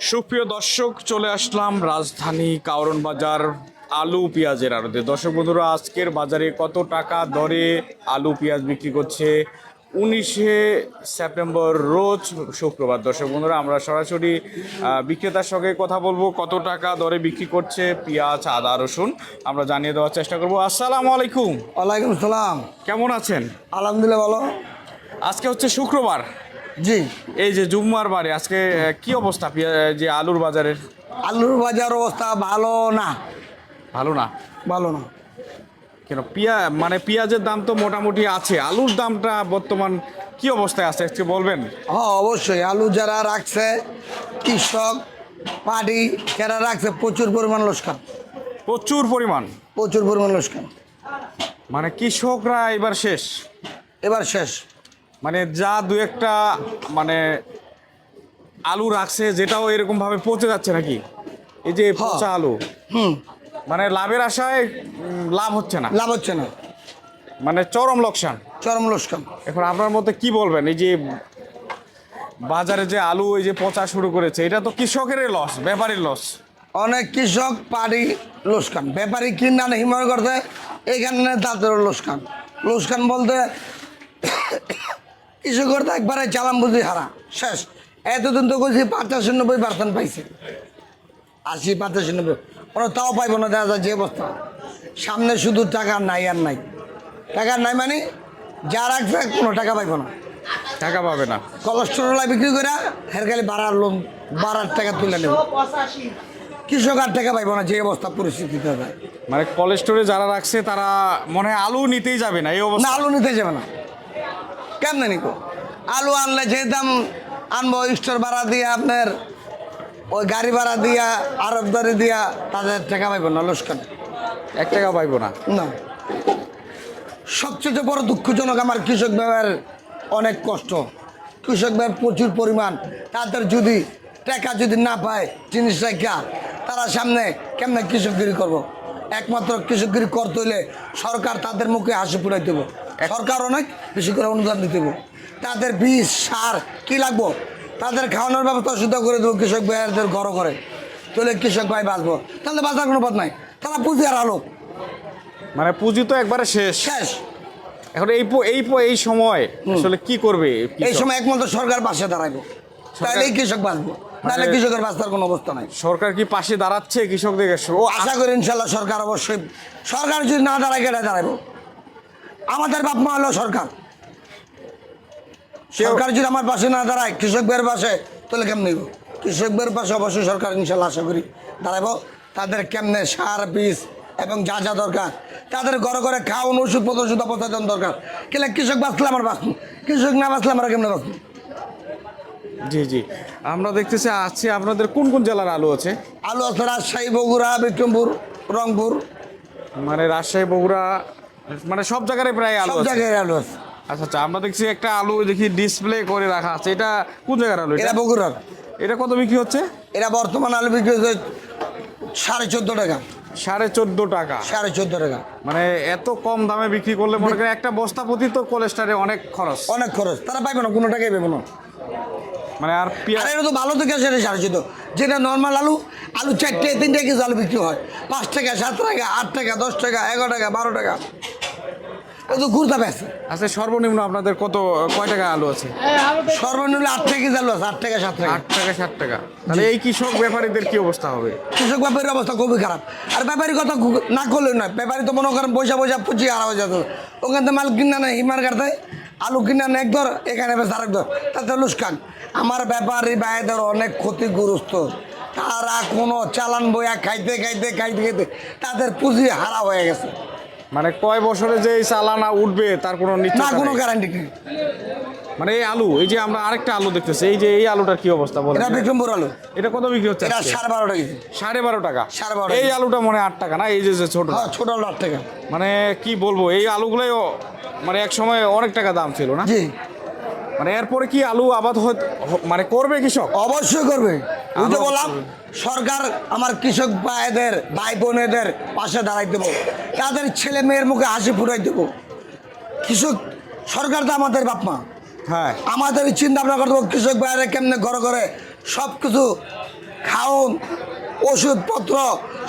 সুপ্রিয় দর্শক চলে আসলাম রাজধানী কাউরন বাজার আলু পেঁয়াজের আড়তে। দর্শক বন্ধুরা আজকের বাজারে কত টাকা দরে আলু পেঁয়াজ বিক্রি করছে? উনিশে সেপ্টেম্বর রোজ শুক্রবার। দর্শক বন্ধুরা আমরা সরাসরি বিক্রেতার সঙ্গে কথা বলব কত টাকা দরে বিক্রি করছে পেঁয়াজ আদা রসুন আমরা জানিয়ে দেওয়ার চেষ্টা করব। আসসালামু আলাইকুম। ওয়ালাইকুম সালাম। কেমন আছেন? আলহামদুলিল্লাহ ভালো। আজকে হচ্ছে শুক্রবার। জি। এই যে জুম্মার বারে আজকে কি অবস্থা যে আলুর বাজারের? আলুর বাজার অবস্থা ভালো না। ভালো না? ভালো না। কেন পিয়া মানে পেঁয়াজের দাম তো মোটামুটি আছে। আলুর দামটা বর্তমান কি অবস্থায় আছে একটু বলবেন? হ্যাঁ অবশ্যই। আলু যারা রাখছে কৃষক পাটি যারা রাখছে প্রচুর পরিমাণ লোসকান প্রচুর পরিমাণ? প্রচুর পরিমাণ লোসকান মানে কৃষকরা এবার শেষ? এবার শেষ। মানে যা দু একটা মানে আলু রাখছে যেটাও এরকম ভাবে পচে যাচ্ছে নাকি? এই যে পচা আলু। হুম। মানে লাভের আশায় লাভ হচ্ছে না। লাভ হচ্ছে না। মানে চরম লোকসান। চরম লোকসান। এখন আপনার মতে কি বলবেন? এই যে বাজারে যে আলু এই যে পচা শুরু করেছে এটা তো কৃষকেরই লস ব্যাপারীর লস। অনেক কৃষক পাটি লোসকান ব্যাপারী কিনা হিমার করতে এখানে তাদের লোসকান লোসকান বলতে কৃষকের তো একবারে চালাম বুঝি হারা। শেষ। এতদিন তো কইছি পঞ্চাশ নব্বই পার্সেন্ট পাইছে। আশি পঞ্চাশ নব্বই। ওরা তাও পাইব না দেখা যায় যে অবস্থা। সামনে শুধু টাকা নাই আর নাই। টাকা নাই মানে যা রাখবে কোনো টাকা পাইব না। টাকা পাবে না। কোলেস্টেরল বিক্রি করে হের খালি বাড়ার লোন বাড়ার টাকা তুলে নেব। কৃষক আর টাকা পাইব না যে অবস্থা পরিস্থিতিতে মানে কোলেস্টোরে যারা রাখছে তারা মনে হয় আলু নিতেই যাবে না এই না অবস্থা। আলু নিতে যাবে না। কেমনে নিকো আলু আনলে যে দাম আনব স্টোর ভাড়া দিয়ে আপনার ওই গাড়ি ভাড়া দিয়া আরবদারি দিয়া তাদের টাকা পাইব না লোসকান এক টাকা পাইবো না। না। সবচেয়ে বড় দুঃখজনক আমার কৃষক ব্যবহার অনেক কষ্ট। কৃষক ব্যবহার প্রচুর পরিমাণ। তাদের যদি টাকা যদি না পায় জিনিস রেখা তারা সামনে কেমনে কৃষকগিরি করব। একমাত্র কৃষকগিরি করতে হইলে সরকার তাদের মুখে হাসি ফুটাই দেবো। সরকার অনেক বেশি করে অনুদান দিতে হবে। তাদের বীজ সার কি লাগবো? তাদের খাওয়ানোর ব্যবস্থা সুবিধা করে দেবো কৃষক ভাইয়াদের ঘর। করে তাহলে কৃষক ভাই বাঁচবো। তাহলে বাঁচার কোনো পথ নাই। তারা পুঁজি আর আলোক মানে পুঁজি তো একবারে শেষ। শেষ। এখন এই প- এই প- এই সময় আসলে কি করবে এই সময় একমাত্র সরকার পাশে দাঁড়াইবো। তাহলেই কৃষক বাঁচবো। নাহলে মানে- কৃষকের বাঁচার কোনো অবস্থা নাই। সরকার কি পাশে দাঁড়াচ্ছে কৃষকদের? ও আশা করি ইনশাল্লাহ সরকার অবশ্যই সরকার যদি না দাঁড়ায় কেটে দাঁড়াইবো? আমাদের বাপ মা হলো সরকার। সরকার যদি আমার পাশে না দাঁড়ায় কৃষকদের পাশে তাহলে কেমন নিব কৃষকদের পাশে অবশ্যই সরকার ইনশাল্লাহ আশা করি দাঁড়াবো তাদের কেমনে সার বীজ এবং যা যা দরকার তাদের ঘরে ঘরে খাওয়ান ওষুধপত্র ওষুধ অপচারণ দরকার। কেলে কৃষক বাঁচলে আমার বাঁচবো কৃষক না বাঁচলে আমরা কেমনে বাঁচবো? জি জি। আমরা দেখতেছি আছে আপনাদের কোন কোন জেলার আলু আছে? আলু আছে রাজশাহী বগুড়া বিক্রমপুর রংপুর। মানে রাজশাহী বগুড়া মানে সব জায়গায় প্রায় আলু সব জায়গায় আলু আছে। আচ্ছা আচ্ছা আমরা দেখছি একটা আলু দেখি ডিসপ্লে করে রাখা আছে। এটা কোন জায়গার আলু এটা বগুড়ার। এটা কত বিক্রি হচ্ছে? এরা বর্তমান আলু বিক্রি হচ্ছে সাড়ে চোদ্দ টাকা। সাড়ে চোদ্দ টাকা। সাড়ে চোদ্দ টাকা। মানে এত কম দামে বিক্রি করলে মনে করেন একটা বস্তা প্রতি তো কোলেস্টারে অনেক খরচ। অনেক খরচ। তারা পাইবে না কোনো টাকাই পাইবে না। মানে আর পেঁয়াজ এটা তো ভালো থেকে সেটা সাড়ে চোদ্দ। যেটা নর্মাল আলু আলু চারটে তিনটে কেজি আলু বিক্রি হয়। পাঁচ টাকা সাত টাকা আট টাকা দশ টাকা এগারো টাকা বারো টাকা। ও ঘুরতে পেয়েছে আচ্ছা সর্বনিম্ন আপনাদের কত কয় টাকা আলু আছে? সর্বনিম্ন আট টাকা কেজি আলু আছে আট টাকা সাত টাকা। আট টাকা ষাট টাকা। তাহলে এই কৃষক ব্যাপারীদের কি অবস্থা হবে? কৃষক ব্যাপারীর অবস্থা খুবই খারাপ। আর ব্যাপারী কথা না করলে নয়। ব্যাপারী তো মনে করেন পয়সা পয়সা পুচিয়ে হারা হয়ে যেত। ওখান থেকে মাল কিনা নেয় হিমার কাটতে আলু কিনা এক ধর এখানে বেশ আরেক ধর। তাতে লুস্কান আমার ব্যাপারী ভাইদের অনেক ক্ষতিগ্রস্ত। তারা কোনো চালান বইয়া খাইতে খাইতে খাইতে খাইতে তাদের পুঁজি হারা হয়ে গেছে। মানে কয় বছরে যে এই চালানা উঠবে তার কোনো না কোনো। গ্যারান্টি নেই। মানে এই আলু এই যে আমরা আরেকটা আলু দেখতেছি এই যে এই আলুটার কি অবস্থা বলেন? এটা বিক্রমপুর আলু। এটা কত বিক্রি হচ্ছে এটা? সাড়ে বারো টাকা সাড়ে বারো টাকা। সাড়ে বারো এই আলুটা মনে আট টাকা না? এই যে যে ছোট। হ্যাঁ ছোট আলু আট টাকা। মানে কি বলব এই আলুগুলোই মানে এক সময় অনেক টাকা দাম ছিল না? জি। মানে এরপরে কি আলু আবাদ মানে করবে কৃষক? অবশ্যই করবে। বুঝতে আমরা বললাম সরকার আমার কৃষক ভাইদের ভাই বোনেদের পাশে দাঁড়াই দেবো। তাদের ছেলে মেয়ের মুখে হাসি ফুটাই দেবো। কৃষক সরকার তো আমাদের বাপ মা। হ্যাঁ। আমাদের চিন্তা ভাবনা করতে কৃষক ভাইয়েরা কেমনে ঘরে ঘরে সব কিছু খাওন ওষুধপত্র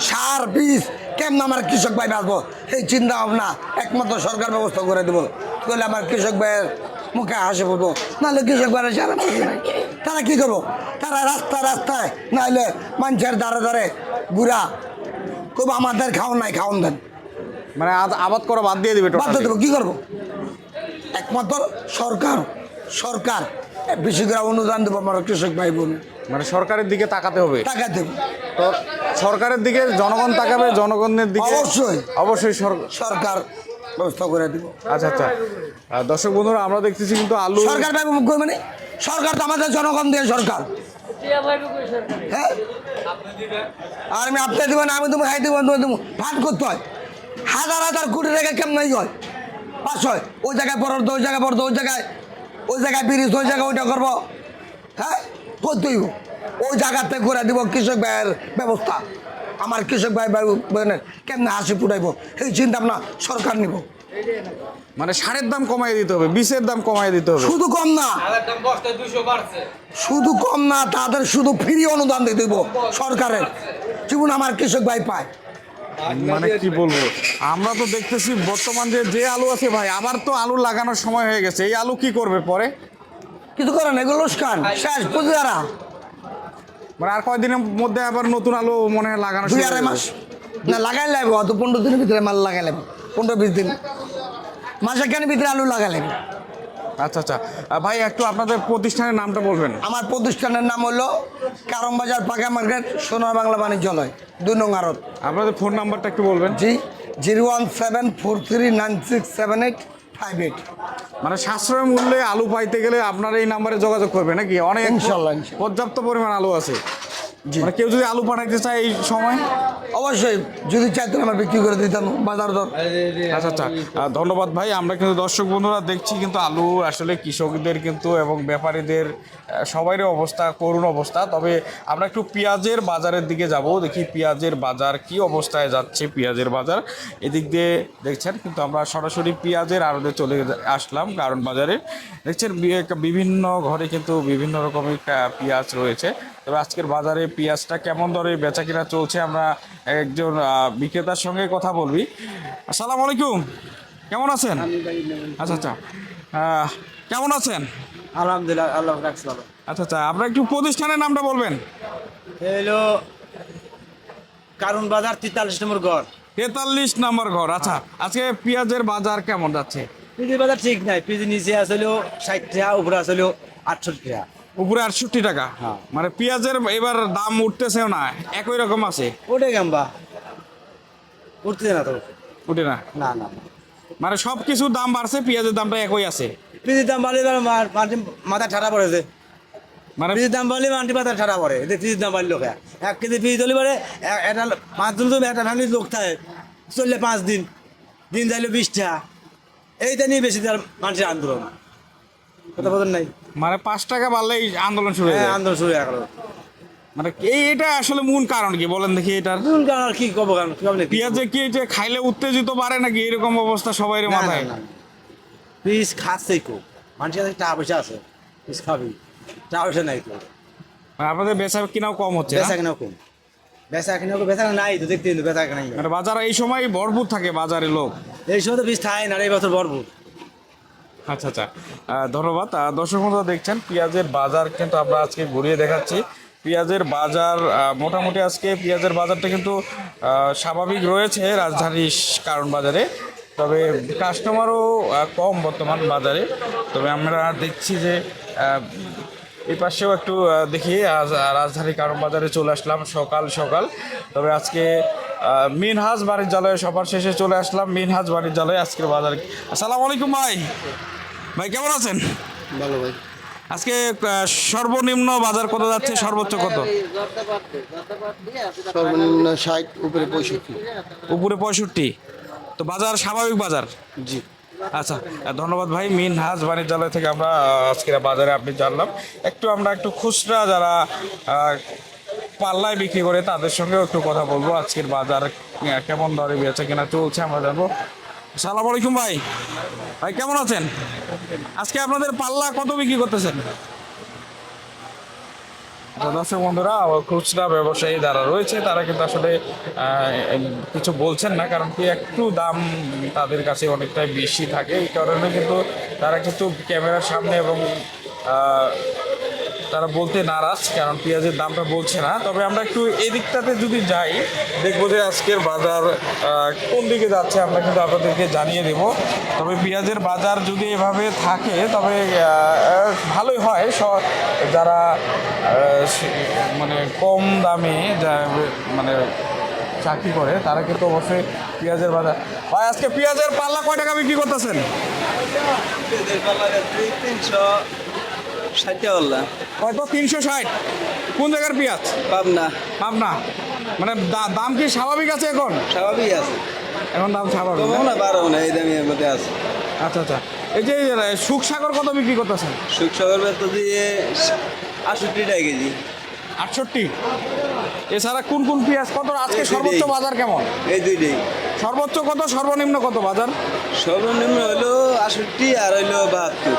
সার বীজ কেমন আমার কৃষক ভাই বাঁচবো? সেই চিন্তা ভাবনা একমাত্র সরকার ব্যবস্থা করে দেবো। তাহলে আমার কৃষক ভাইয়ের মুখে হাসে পড়ব নাহলে কৃষক ভাইয়ের সারা। তারা কি করব? তারা রাস্তায় রাস্তায় নাহলে মানুষের দ্বারে দ্বারে ঘুরা। খুব আমাদের খাওন নাই খাওন দেন। মানে আবাদ করা বাদ দিয়ে দিবে বাধ্য টোটালি দেবো কী করব? একমাত্র সরকার সরকার। বেশি করে অনুদান দেবো আমার কৃষক ভাই বোন মানে সরকারের দিকে তাকাতে হবে। টাকা দেবো। তো সরকারের দিকে জনগণ তাকাবে জনগণের দিকে অবশ্যই। অবশ্যই সরকার ব্যবস্থা করে দিব। আচ্ছা আচ্ছা। আর দর্শক বন্ধুরা আমরা দেখতেছি কিন্তু আলু সরকার মানে? সরকার তো আমাদের জনগণ দিয়ে সরকার। হ্যাঁ? আর আমি আপনি দেবেন আমি তুমি খাই দেবেন তুমি দেবো। ভাগ করতে হয়। হাজার হাজার কোটি টাকা কেমন হয়? পাঁচ হয়। ওই জায়গায় তো ওই জায়গায় পড়তো ওই জায়গায় ওই জায়গায় ব্রিজ ওই জায়গায় ওইটা করব। হ্যাঁ? করতেই ওই জায়গাতে করে দিব কৃষক ভাইয়ের ব্যবস্থা। আমার কৃষক ভাই ভাই বোনের কেমনে হাসি ফুটাইবো? এই চিন্তা ভাবনা সরকার নিব। মানে সারের দাম কমাই দিতে হবে বিষের দাম কমাই দিতে হবে। শুধু কম না। শুধু কম না তাদের শুধু ফ্রি অনুদান দিয়ে দিব সরকারের। যেমন আমার কৃষক ভাই পায়। মানে কি বলব? আমরা তো দেখতেছি বর্তমান যে যে আলু আছে ভাই আবার তো আলু লাগানোর সময় হয়ে গেছে। এই আলু কি করবে পরে? কিছু করেন এগুলো লোসকান। শেষ পুজোরা মানে আর কয়দিনের মধ্যে আবার নতুন আলু মনে হয় লাগানো দুই আড়াই মাস। না লাগাই লাগবে অত পনেরো দিনের ভিতরে মাল লাগাই লাগবে পনেরো বিশ দিন। মাসে কেন ভিতরে আলু লাগাই লাগবে আচ্ছা আচ্ছা। ভাই একটু আপনাদের প্রতিষ্ঠানের নামটা বলবেন। আমার প্রতিষ্ঠানের নাম হলো কারম বাজার পাকা মার্কেট সোনার বাংলা বাণিজ্যালয় দুই নং আড়ত। আপনাদের ফোন নাম্বারটা একটু বলবেন। জি zero one seven four three nine six seven eight five eight মানে সাশ্রয় মূল্যে আলু পাইতে গেলে আপনার এই নাম্বারে যোগাযোগ করবে নাকি অনেক। পর্যাপ্ত পরিমাণ আলু আছে। মানে কেউ যদি আলু পাঠাইতে চায় এই সময়? অবশ্যই যদি চাইতেন আমরা বিক্রি করে দিতাম বাজার দর। আচ্ছা আচ্ছা। ধন্যবাদ ভাই আমরা কিন্তু দর্শক বন্ধুরা দেখছি কিন্তু আলু আসলে কৃষকদের কিন্তু এবং ব্যাপারীদের সবারই অবস্থা করুণ অবস্থা। তবে আমরা একটু পেঁয়াজের বাজারের দিকে যাব দেখি পেঁয়াজের বাজার কি অবস্থায় যাচ্ছে পেঁয়াজের বাজার। এদিক দিয়ে দেখছেন কিন্তু আমরা সরাসরি পেঁয়াজের আড়তে চলে আসলাম কারণ বাজারে। দেখছেন বিভিন্ন ঘরে কিন্তু বিভিন্ন রকমের পেঁয়াজ রয়েছে। তবে আজকের বাজারে পেঁয়াজটা কেমন দরে বেচা কিনা চলছে আমরা একজন বিক্রেতার সঙ্গে কথা বলবি। আসসালামু আলাইকুম। কেমন আছেন? আচ্ছা আচ্ছা। কেমন আছেন? আলহামদুলিল্লাহ আল্লাহ রাখছে ভালো। আচ্ছা আচ্ছা আপনার একটু প্রতিষ্ঠানের নামটা বলবেন। হলো কারণ বাজার তেতাল্লিশ নম্বর ঘর। তেতাল্লিশ নম্বর ঘর আচ্ছা। আজকে পেঁয়াজের বাজার কেমন যাচ্ছে? পিজি বাজার ঠিক নাই পিজি নিচে আসলেও ষাট টাকা উপরে আসলেও আটষট্টি টাকা। উপরে আটষট্টি টাকা। হ্যাঁ। মানে পেঁয়াজের এবার দাম উঠতেছেও না একই রকম আছে। ওটাই গাম্বা উঠতেছে না তো। উঠে না? না না। মানে সব কিছুর দাম বাড়ছে পেঁয়াজের দামটা একই আছে। পিজির দাম বাড়লে মাথা ঠাড়া পড়েছে মানে পিজির দাম বাড়লে মাটি মাথা ঠাড়া পড়ে। এতে পিজির দাম বাড়লো কে? এক কেজি পিজি তুলি পরে একটা পাঁচ দিন তুমি একটা ফ্যামিলির লোক থাকে। চললে পাঁচ দিন। দিন যাইলে বিশ টাকা এইটা নিয়ে বেশি তার মানুষের আন্দোলন। কথা বলেন নাই? মানে পাঁচ টাকা বাড়লেই আন্দোলন শুরু হয়ে হ্যাঁ যায়। আন্দোলন শুরু হয়ে গেল। মানে এই এটা আসলে মূল কারণ কি? বলেন দেখি এটার। কোন কারণ আর কি কব কারণ পেঁয়াজে কি এটা খাইলে উত্তেজিত বাড়ে নাকি এরকম অবস্থা সবাই মাথায়? পিস খাচ্ছেই খুব মানুষের কাছে টাকা পয়সা আছে পিস খাবি। টাকা পয়সা নাই মানে আপনাদের বেচা কিনাও কম হচ্ছে না? বেচা কেনা কম। বেচা কেনা বেচা নাই তো দেখতে কিন্তু বেচা কেনা নাই। মানে বাজার এই সময় ভরপুর থাকে বাজারে লোক। এই সময় তো পিস থাকে না এই বছর ভরপুর। আচ্ছা আচ্ছা। ধন্যবাদ। দর্শক বন্ধুরা দেখছেন, পেঁয়াজের বাজার কিন্তু আমরা আজকে ঘুরিয়ে দেখাচ্ছি। পেঁয়াজের বাজার মোটামুটি আজকে পেঁয়াজের বাজারটা কিন্তু স্বাভাবিক রয়েছে রাজধানীর কারণ বাজারে তবে কাস্টমারও কম বর্তমান বাজারে। তবে আমরা দেখছি যে এই পাশেও একটু দেখি, আজ রাজধানী কারণ বাজারে চলে আসলাম সকাল সকাল। তবে আজকে মিনহাজ বাণিজ্যালয়ে সবার শেষে চলে আসলাম, মিনহাজ বাণিজ্যালয়ে আজকের বাজারে আসসালামু আলাইকুম ভাই। ভাই কেমন আছেন? ভালো ভাই। আজকে সর্বনিম্ন বাজার কত যাচ্ছে? সর্বোচ্চ কত? সর্বনিম্ন ষাট উপরে পঁয়ষট্টি। উপরে পঁয়ষট্টি। তো বাজার স্বাভাবিক বাজার? জি। আচ্ছা ধন্যবাদ ভাই মিন হাজ বাণিজ্যালয় থেকে আমরা আজকের বাজারে আপনি জানলাম। একটু আমরা একটু খুচরা যারা পাল্লায় বিক্রি করে তাদের সঙ্গেও একটু কথা বলব। আজকের বাজার কেমন দরে বেচা কেনা চলছে আমরা জানব। সালাম আলাইকুম ভাই। ভাই, কেমন আছেন? আজকে আপনাদের পাল্লা কত বিক্রি করতেছেন? দর্শক বন্ধুরা খুচরা ব্যবসায়ী যারা রয়েছে, তারা কিন্তু আসলে কিছু বলছেন না, কারণ কি একটু দাম তাদের কাছে অনেকটাই বেশি থাকে। এই কারণে কিন্তু তারা কিন্তু ক্যামেরার সামনে এবং তারা বলতে নারাজ, কারণ পেঁয়াজের দামটা বলছে না। তবে আমরা একটু এই দিকটাতে যদি যাই, দেখব যে আজকের বাজার কোন দিকে যাচ্ছে আমরা কিন্তু আপনাদেরকে জানিয়ে দেব। তবে পেঁয়াজের বাজার যদি এভাবে থাকে, তবে ভালোই হয়। যারা মানে কম দামে মানে চাকরি করে, তারা কিন্তু অবশ্যই পেঁয়াজের বাজার, ভাই, আজকে পেঁয়াজের পাল্লা কয় টাকা বিক্রি করতেছেন? তিনশো ষাট বললাম কত তিনশো ষাট। কোন জায়গার পেঁয়াজ? পাবনা। পাবনা। মানে দাম কি স্বাভাবিক আছে এখন? স্বাভাবিক আছে। এখন দাম স্বাভাবিক কমও না? না এই দামের মধ্যে আছে। আচ্ছা আচ্ছা। এই যে সুখসাগর কত বিক্রি করতেছেন? সুখসাগর সাগর দিয়ে আষট্টি টাকা কেজি। আটষট্টি? এছাড়া কোন কোন পেঁয়াজ কত? আজকে সর্বোচ্চ বাজার কেমন? এই দুইটাই সর্বোচ্চ কত সর্বনিম্ন কত বাজার? সর্বনিম্ন হলো আষট্টি আর হইল বাহাত্তর।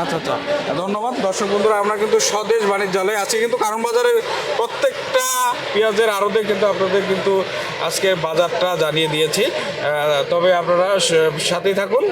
আচ্ছা আচ্ছা। ধন্যবাদ। দর্শক বন্ধুরা আমরা কিন্তু স্বদেশ বাণিজ্যালয়ে আছি কিন্তু কারণ বাজারের প্রত্যেকটা পেঁয়াজের আড়তে কিন্তু আপনাদের কিন্তু আজকে বাজারটা জানিয়ে দিয়েছি। তবে আপনারা সাথেই থাকুন।